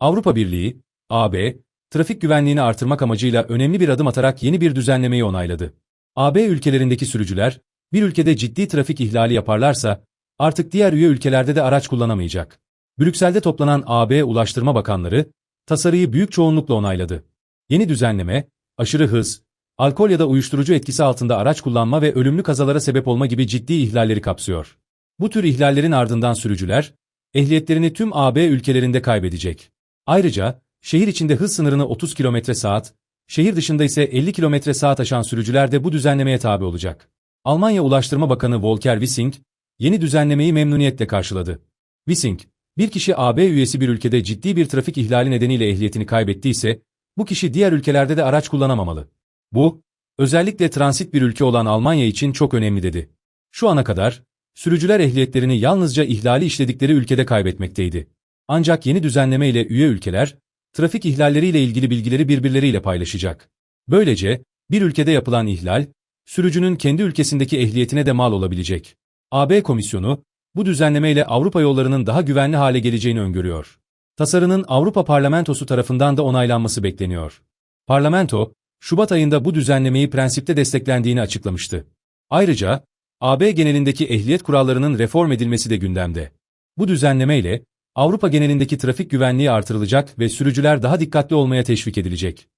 Avrupa Birliği, AB, trafik güvenliğini artırmak amacıyla önemli bir adım atarak yeni bir düzenlemeyi onayladı. AB ülkelerindeki sürücüler, bir ülkede ciddi trafik ihlali yaparlarsa, artık diğer üye ülkelerde de araç kullanamayacak. Brüksel'de toplanan AB Ulaştırma Bakanları, tasarıyı büyük çoğunlukla onayladı. Yeni düzenleme, aşırı hız, alkol ya da uyuşturucu etkisi altında araç kullanma ve ölümlü kazalara sebep olma gibi ciddi ihlalleri kapsıyor. Bu tür ihlallerin ardından sürücüler, ehliyetlerini tüm AB ülkelerinde kaybedecek. Ayrıca, şehir içinde hız sınırını 30 km saat, şehir dışında ise 50 km saat aşan sürücüler de bu düzenlemeye tabi olacak. Almanya Ulaştırma Bakanı Volker Wissing, yeni düzenlemeyi memnuniyetle karşıladı. Wissing, bir kişi AB üyesi bir ülkede ciddi bir trafik ihlali nedeniyle ehliyetini kaybettiyse, bu kişi diğer ülkelerde de araç kullanamamalı. Bu, özellikle transit bir ülke olan Almanya için çok önemli dedi. Şu ana kadar, sürücüler ehliyetlerini yalnızca ihlali işledikleri ülkede kaybetmekteydi. Ancak yeni düzenleme ile üye ülkeler, trafik ihlalleriyle ilgili bilgileri birbirleriyle paylaşacak. Böylece, bir ülkede yapılan ihlal, sürücünün kendi ülkesindeki ehliyetine de mal olabilecek. AB Komisyonu, bu düzenlemeyle Avrupa yollarının daha güvenli hale geleceğini öngörüyor. Tasarının Avrupa Parlamentosu tarafından da onaylanması bekleniyor. Parlamento, Şubat ayında bu düzenlemeyi prensipte desteklendiğini açıklamıştı. Ayrıca, AB genelindeki ehliyet kurallarının reform edilmesi de gündemde. Bu düzenlemeyle, Avrupa genelindeki trafik güvenliği artırılacak ve sürücüler daha dikkatli olmaya teşvik edilecek.